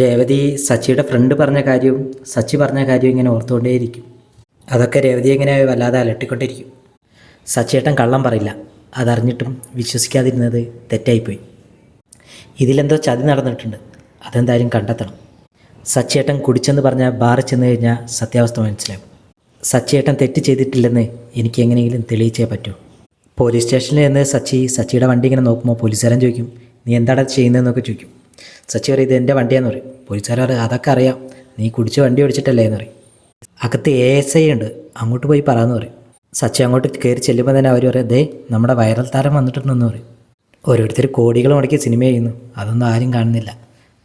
രേവതി സച്ചിയുടെ ഫ്രണ്ട് പറഞ്ഞ കാര്യവും സച്ചി പറഞ്ഞ കാര്യവും ഇങ്ങനെ ഓർത്തുകൊണ്ടേയിരിക്കും. അതൊക്കെ രേവതി ഇങ്ങനെ വല്ലാതെ അലട്ടിക്കൊണ്ടിരിക്കും. സച്ചിയേട്ടൻ കള്ളം പറയില്ല. അതറിഞ്ഞിട്ടും വിശ്വസിക്കാതിരുന്നത് തെറ്റായിപ്പോയി. ഇതിലെന്തോ ചതി നടന്നിട്ടുണ്ട്. അതെന്തായാലും കണ്ടെത്തണം. സച്ചിയേട്ടൻ കുടിച്ചെന്ന് പറഞ്ഞ ബാറിൽ ചെന്ന് കഴിഞ്ഞാൽ സത്യാവസ്ഥ മനസ്സിലാവും. സച്ചിയേട്ടൻ തെറ്റ് ചെയ്തിട്ടില്ലെന്ന് എനിക്ക് എങ്ങനെയെങ്കിലും തെളിയിച്ചേ പറ്റൂ. പോലീസ് സ്റ്റേഷനിൽ നിന്ന് സച്ചി സച്ചിയുടെ വണ്ടി ഇങ്ങനെ നോക്കുമ്പോൾ പോലീസുകാരൻ ചോദിക്കും നീ എന്താണ് ചെയ്യുന്നതെന്നൊക്കെ ചോദിക്കും. സച്ചി പറയും ഇത് എന്റെ വണ്ടിയാന്ന് പറയും. പോലീസുകാർ അതൊക്കെ അറിയാം. നീ കുടിച്ച് വണ്ടി ഓടിച്ചിട്ടല്ലേ? എന്ന് പറയും. അകത്ത് എ എസ് ഐ ഉണ്ട്. അങ്ങോട്ട് പോയി പറയാമെന്ന് പറയും. സച്ചി അങ്ങോട്ട് കയറി ചെല്ലുമ്പോൾ തന്നെ അവർ പറയും ദേ നമ്മുടെ വൈറൽ താരം വന്നിട്ടുണ്ടെന്ന് പറയും. ഓരോരുത്തർ കോടികൾ മുടക്കി സിനിമ ചെയ്യുന്നു. അതൊന്നും ആരും കാണുന്നില്ല.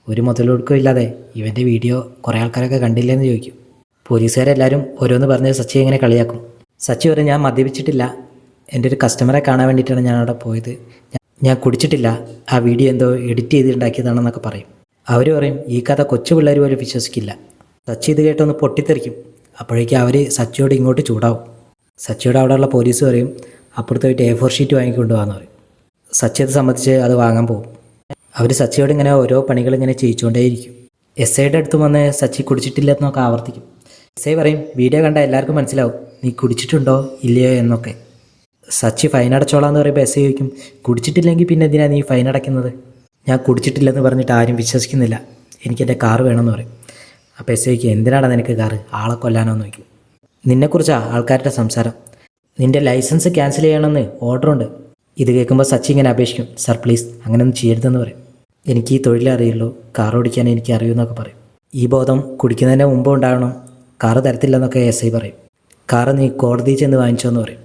ഒരു മുതലൊടുക്കും ഇല്ലാതെ ഇവന്റെ വീഡിയോ കുറേ ആൾക്കാരൊക്കെ കണ്ടില്ലെന്ന് ചോദിക്കും. പോലീസുകാരെല്ലാവരും ഓരോന്ന് പറഞ്ഞ് സച്ചി എങ്ങനെ കളിയാക്കും. സച്ചി പറയും ഞാൻ മദ്യപിച്ചിട്ടില്ല. എന്റെ ഒരു കസ്റ്റമറെ കാണാൻ വേണ്ടിയിട്ടാണ് ഞാൻ അവിടെ പോയത്. ഞാൻ- കുടിച്ചിട്ടില്ല. ആ വീഡിയോ എന്തോ എഡിറ്റ് ചെയ്തുണ്ടാക്കിയതാണെന്നൊക്കെ പറയും. അവർ പറയും ഈ കഥ കൊച്ചു പിള്ളേർ പോലും വിശ്വസിക്കില്ല. സച്ചി ഇത് കേട്ടൊന്ന് പൊട്ടിത്തെറിക്കും. അപ്പോഴേക്കും അവർ സച്ചിയോട് ഇങ്ങോട്ട് ചൂടാവും. സച്ചിയോട് അവിടെയുള്ള പോലീസ് പറയും അപ്പുറത്ത് പോയിട്ട് എ ഫോർ ഷീറ്റ് വാങ്ങിക്കൊണ്ട് പോകാമെന്ന് പറയും. സച്ചി അത് സംബന്ധിച്ച് അത് വാങ്ങാൻ പോകും അവർ സച്ചിയോട് ഇങ്ങനെ ഓരോ പണികൾ ഇങ്ങനെ ചെയ്യിച്ചുകൊണ്ടേയിരിക്കും. എസ് ഐയുടെ അടുത്ത് വന്ന് സച്ചി കുടിച്ചിട്ടില്ലെന്നൊക്കെ ആവർത്തിക്കും. എസ് ഐ പറയും വീഡിയോ കണ്ട എല്ലാവർക്കും മനസ്സിലാവും. നീ കുടിച്ചിട്ടുണ്ടോ? ഇല്ലയോ? എന്നൊക്കെ. സച്ചി ഫൈൻ അടച്ചോളാന്ന് പറയുമ്പോൾ എസ് ഐ ചോദിക്കും കുടിച്ചിട്ടില്ലെങ്കിൽ പിന്നെ എന്തിനാ നീ ഫൈൻ അടയ്ക്കുന്നത്? ഞാൻ കുടിച്ചിട്ടില്ലെന്ന് പറഞ്ഞിട്ട് ആരും വിശ്വസിക്കുന്നില്ല. എനിക്ക് എന്റെ കാറ് വേണമെന്ന് പറയും. അപ്പോൾ എസ് ഐക്ക് എന്തിനാണ് നിനക്ക് കാറ്? ആളെ കൊല്ലാനോ എന്ന് ചോദിക്കും. നിന്നെക്കുറിച്ചാണ് ആൾക്കാരുടെ സംസാരം? നിന്റെ ലൈസൻസ് ക്യാൻസൽ ചെയ്യണമെന്ന് ഓർഡറുണ്ട് ഇത് കേൾക്കുമ്പോൾ സച്ചി ഇങ്ങനെ അപേക്ഷിക്കും സർ പ്ലീസ് അങ്ങനെയൊന്നും ചെയ്യരുതെന്ന് പറയും. എനിക്ക് ഈ തൊഴിലറിയുള്ളൂ കാർ ഓടിക്കാൻ എനിക്ക് അറിയുമെന്നൊക്കെ പറയും. ഈ ബോധം കുടിക്കുന്നതിന് മുമ്പ് ഉണ്ടാവണം. കാറ് തരത്തില്ലെന്നൊക്കെ എസ് ഐ പറയും. കാറ് നീ കോടതിയിൽ ചെന്ന് വാങ്ങിച്ചോ എന്ന് പറയും.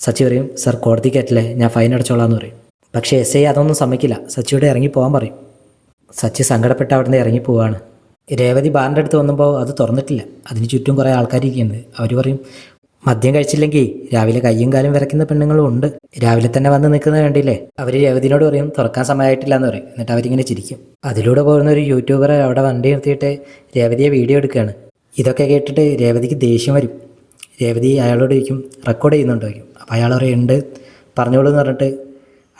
സച്ചി പറയും സർ കോടതി കയറ്റില്ലേ ഞാൻ ഫൈൻ അടച്ചോളാം എന്ന് പറയും. പക്ഷേ എസ് ഐ അതൊന്നും സമ്മതിക്കില്ല. സച്ചിയോട് ഇറങ്ങി പോകാൻ പറയും. സച്ചി സങ്കടപ്പെട്ട് അവിടെ നിന്ന് ഇറങ്ങി പോവാണ്. രേവതി ബാറിന്റെ അടുത്ത് വന്നപ്പോൾ അത് തുറന്നിട്ടില്ല. അതിന് ചുറ്റും കുറേ ആൾക്കാർ ഇരിക്കുന്നത് അവർ പറയും മദ്യം കഴിച്ചില്ലെങ്കിൽ രാവിലെ കയ്യും കാലും വിറയ്ക്കുന്ന പെണ്ണുങ്ങളും ഉണ്ട്. രാവിലെ തന്നെ വന്ന് നിൽക്കുന്നത് കണ്ടില്ലേ? അവർ രേവതിനോട് പറയും തുറക്കാൻ സമയമായിട്ടില്ല എന്ന് പറയും. എന്നിട്ട് അവരിങ്ങനെ ചിരിക്കും. അതിലൂടെ പോകുന്ന ഒരു യൂട്യൂബർ അവിടെ വണ്ടി നിർത്തിയിട്ട് രേവതിയെ വീഡിയോ എടുക്കുകയാണ്. ഇതൊക്കെ കേട്ടിട്ട് രേവതിക്ക് ദേഷ്യം വരും. രേവതി അയാളോട് ചോദിക്കും റെക്കോർഡ് ചെയ്യുന്നുണ്ടോ? ചോദിക്കും. അപ്പോൾ അയാൾ പറയും ഉണ്ട്. പറഞ്ഞോളൂ എന്ന് പറഞ്ഞിട്ട്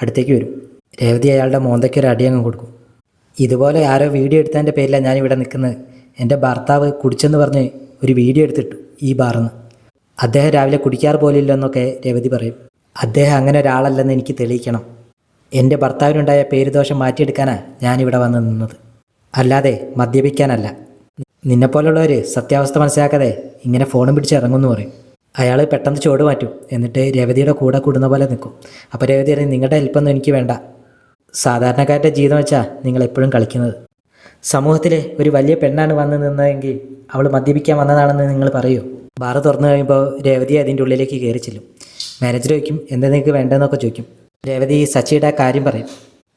അടുത്തേക്ക് വരും. രേവതി അയാളുടെ മോന്തയ്ക്ക് ഒരു അടിയങ്ങ് കൊടുക്കും. ഇതുപോലെ ആരോ വീഡിയോ എടുത്തതിന്റെ പേരിലാണ് ഞാനിവിടെ നിൽക്കുന്നത്. എന്റെ ഭർത്താവ് കുടിച്ചെന്ന് പറഞ്ഞ് ഒരു വീഡിയോ എടുത്തിട്ടു ഈ ബാറിന്ന്. അദ്ദേഹം രാവിലെ കുടിക്കാറ് പോലില്ലെന്നൊക്കെ രേവതി പറയും. അദ്ദേഹം അങ്ങനെ ഒരാളല്ലെന്ന് എനിക്ക് തെളിയിക്കണം. എന്റെ ഭർത്താവിനുണ്ടായ പേരുദോഷം മാറ്റിയെടുക്കാനാണ് ഞാനിവിടെ വന്ന് നിന്നത്. അല്ലാതെ മദ്യപിക്കാനല്ല. നിന്നെപ്പോലുള്ളവർ സത്യാവസ്ഥ മനസ്സിലാക്കാതെ ഇങ്ങനെ ഫോണും പിടിച്ച് ഇറങ്ങുമെന്ന് പറയും. അയാൾ പെട്ടെന്ന് ചുവട് മാറ്റും. എന്നിട്ട് രവതിയുടെ കൂടെ കൂടുന്ന പോലെ നിൽക്കും. അപ്പോൾ രവതി അറിയാം നിങ്ങളുടെ ഹെൽപ്പൊന്നും എനിക്ക് വേണ്ട. സാധാരണക്കാരുടെ ജീവിതം വെച്ചാൽ നിങ്ങൾ എപ്പോഴും കളിക്കുന്നത്. സമൂഹത്തിലെ ഒരു വലിയ പെണ്ണാണ് വന്ന് നിന്നതെങ്കിൽ അവൾ മദ്യപിക്കാൻ വന്നതാണെന്ന് നിങ്ങൾ പറയൂ. ബാറ് തുറന്നു കഴിയുമ്പോൾ രേവതി അതിന്റെ ഉള്ളിലേക്ക് കയറി ചെല്ലും. മാനേജർ ചോദിക്കും എന്താ നിങ്ങൾക്ക് വേണ്ടതെന്നൊക്കെ ചോദിക്കും. രേവതി സച്ചിയുടെ കാര്യം പറയും.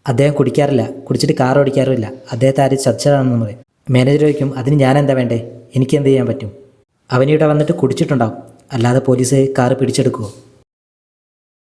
അദ്ദേഹം കുടിക്കാറില്ല. കുടിച്ചിട്ട് കാർ ഓടിക്കാറുമില്ല. അദ്ദേഹത്തെ ആരും ചർച്ചയാണെന്ന് പറയും. മാനേജർ ചോദിക്കും അതിന് ഞാൻ എന്താ വേണ്ടേ? എനിക്ക് എന്ത് ചെയ്യാൻ പറ്റും? അവനിവിടെ വന്നിട്ട് കുടിച്ചിട്ടുണ്ടാവും. അല്ലാതെ പോലീസ് കാറ് പിടിച്ചെടുക്കുമോ